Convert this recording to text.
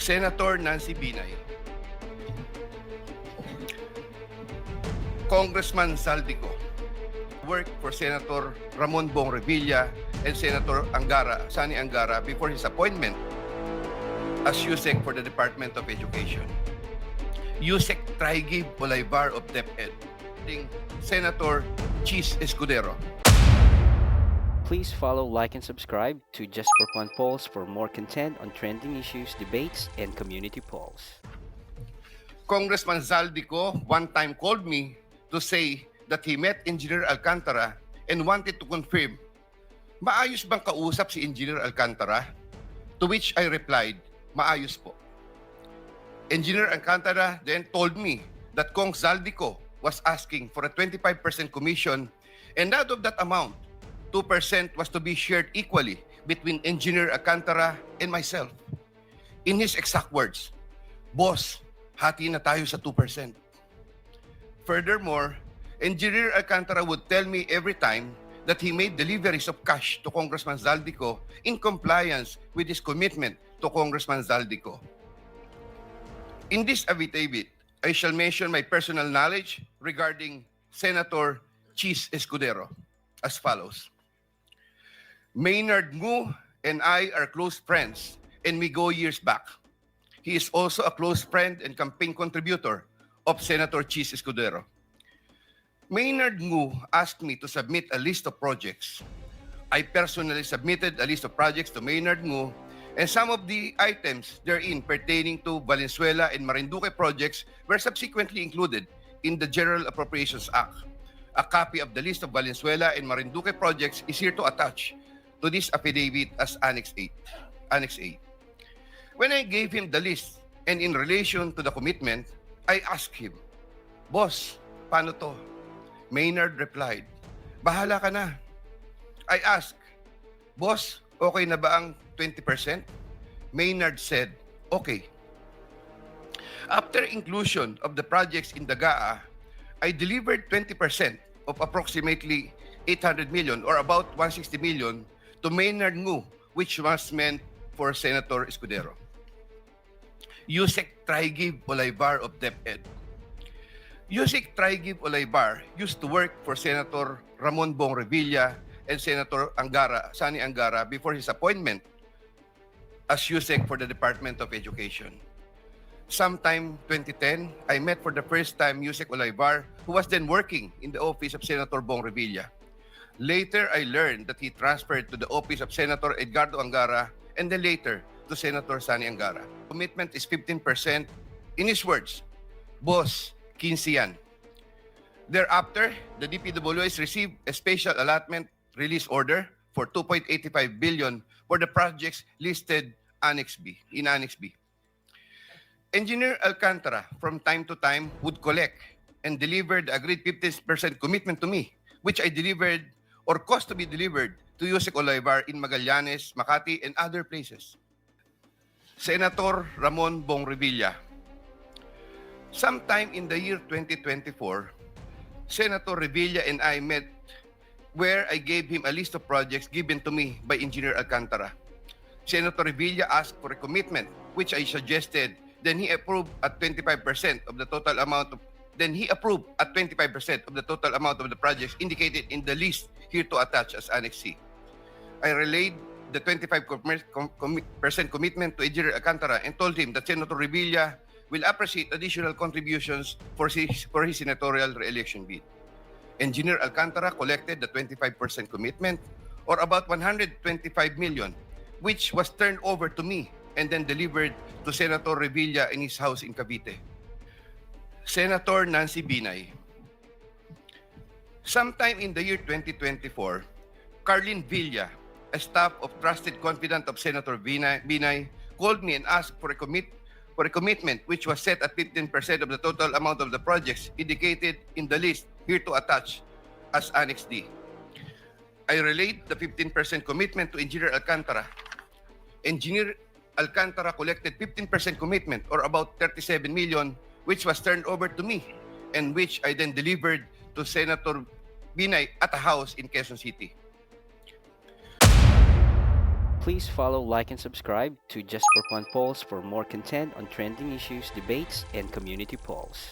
Senator Nancy Binay, Congressman Saldico, worked for Senator Ramon Bong Revilla and Senator Angara, Sani Angara before his appointment as USEC for the Department of Education. USEC Traigib Bolaibar of DepEd, Senator Chis Escudero. Please follow, like, and subscribe to Just for Fun Polls for more content on trending issues, debates, and community polls. Congressman Zaldico one time called me to say that he met Engineer Alcantara and wanted to confirm, maayos bang kausap si Engineer Alcantara? To which I replied, maayos po. Engineer Alcantara then told me that Kong Zaldico was asking for a 25% commission and out of that amount, 2% was to be shared equally between Engineer Alcantara and myself. In his exact words, Boss, hati na tayo sa 2%. Furthermore, Engineer Alcantara would tell me every time that he made deliveries of cash to Congressman Zaldico in compliance with his commitment to Congressman Zaldico. In this affidavit, I shall mention my personal knowledge regarding Senator Chis Escudero as follows. Maynard Ngu and I are close friends and we go years back. He is also a close friend and campaign contributor of Senator Chis Escudero. Maynard Ngu asked me to submit a list of projects. I personally submitted a list of projects to Maynard Ngu and some of the items therein pertaining to Valenzuela and Marinduque projects were subsequently included in the General Appropriations Act. A copy of the list of Valenzuela and Marinduque projects is here to attach to this affidavit as Annex 8. Annex A. When I gave him the list and in relation to the commitment, I asked him, Boss, paano to? Maynard replied, Bahala ka na. I asked, Boss, okay na ba ang 20%? Maynard said, okay. After inclusion of the projects in Dagaa, I delivered 20% of approximately 800 million or about 160 million to Maynard Ngu, which was meant for Senator Escudero. Yusek Traigib Olaybar of DepEd. Yusek Traigib Olaybar used to work for Senator Ramon Bong Revilla and Senator Angara, Sani Angara before his appointment as Yusek for the Department of Education. Sometime 2010, I met for the first time Yusek Olaybar, who was then working in the office of Senator Bong Revilla. Later, I learned that he transferred to the office of Senator Edgardo Angara and then later to Senator Sani Angara. Commitment is 15%. In his words, Boss, 15 yan. Thereafter, the DPWH received a special allotment release order for 2.85 billion for the projects listed Annex B, in Annex B. Engineer Alcantara, from time to time, would collect and deliver the agreed 50% commitment to me, which I delivered or caused to be delivered to Yusek Olaybar in Magallanes, Makati, and other places. Senator Ramon Bong Revilla. Sometime in the year 2024, Senator Revilla and I met where I gave him a list of projects given to me by Engineer Alcantara. Senator Revilla asked for a commitment, which I suggested. Then he approved at 25% of the total amount of then he approved at 25% of the total amount of the projects indicated in the list here to attach as Annex C. I relayed the 25% com- commi- percent commitment to Engineer Alcantara and told him that Senator Revilla will appreciate additional contributions for his, for his senatorial re-election bid. Engineer Alcantara collected the 25% commitment or about 125 million, which was turned over to me and then delivered to Senator Revilla in his house in Cavite. Senator Nancy Binay. Sometime in the year 2024, Carlin Villa, a staff of trusted confidant of Senator Binay, Binay, called me and asked for a commit for a commitment which was set at 15% of the total amount of the projects indicated in the list here to attach as Annex D. I relayed the 15% commitment to Engineer Alcantara. Engineer Alcantara collected 15% commitment or about 37 million which was turned over to me and which I then delivered to Senator Binay at a house in Quezon City. Please follow, like, and subscribe to Just for Fun Polls for more content on trending issues, debates, and community polls.